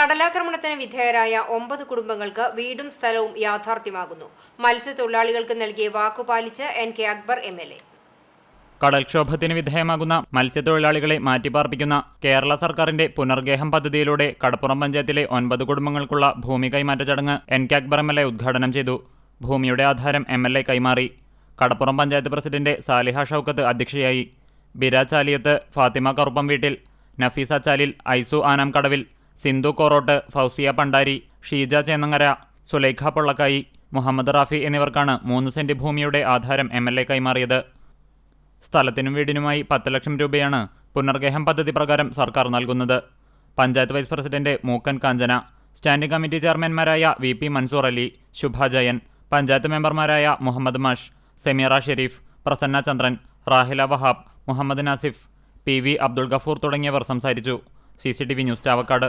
കടലാക്രമണത്തിന് വിധേയരായ ഒമ്പത് കുടുംബങ്ങൾക്ക് വീടും സ്ഥലവും യാഥാർത്ഥ്യമാകുന്നു. മത്സ്യത്തൊഴിലാളികൾക്ക് നൽകിയ വാക്കുപാലിച്ച് N K Akbar M L A. കടൽക്ഷോഭത്തിന് വിധേയമാകുന്ന മത്സ്യത്തൊഴിലാളികളെ മാറ്റിപ്പാർപ്പിക്കുന്ന കേരള സർക്കാരിന്റെ പുനർഗേഹം പദ്ധതിയിലൂടെ കടപ്പുറം പഞ്ചായത്തിലെ ഒൻപത് കുടുംബങ്ങൾക്കുള്ള ഭൂമി കൈമാറ്റ ചടങ്ങ് N K Akbar M L A ഉദ്ഘാടനം ചെയ്തു. ഭൂമിയുടെ ആധാരം എം എൽ എ കൈമാറി. കടപ്പുറം പഞ്ചായത്ത് പ്രസിഡന്റ് സാലിഹ ഷൌക്കത്ത് അധ്യക്ഷയായി. ബിരാചാലിയത്ത് ഫാത്തിമ കറുപ്പം വീട്ടിൽ. നഫീസ ചാലിൽ ഐസു ആനാം കടവിൽ സിന്ധു കോറോട്ട് ഫൗസിയ പണ്ടാരി ഷീജ ചേന്നങ്ങര സുലൈഖ പൊള്ളക്കായി മുഹമ്മദ് റാഫി എന്നിവർക്കാണ് മൂന്ന് സെന്റ് ഭൂമിയുടെ ആധാരം എം എൽ എ കൈമാറിയത്. സ്ഥലത്തിനും വീടിനുമായി പത്ത് ലക്ഷം രൂപയാണ് പുനർഗേഹം പദ്ധതി പ്രകാരം സർക്കാർ നൽകുന്നത്. Panchayat vice president Mookkan Kanchana standing committee ചെയർമാൻമാരായ V P Mansoor Ali Shubha Jayan panchayat മെമ്പർമാരായ മുഹമ്മദ് മാഷ് സെമീറ ഷെരീഫ് പ്രസന്ന ചന്ദ്രൻ റാഹില വഹാബ് മുഹമ്മദ് നാസിഫ് പി വി അബ്ദുൾ ഗഫൂർ തുടങ്ങിയവർ സംസാരിച്ചു. C C T V news Chavakkad.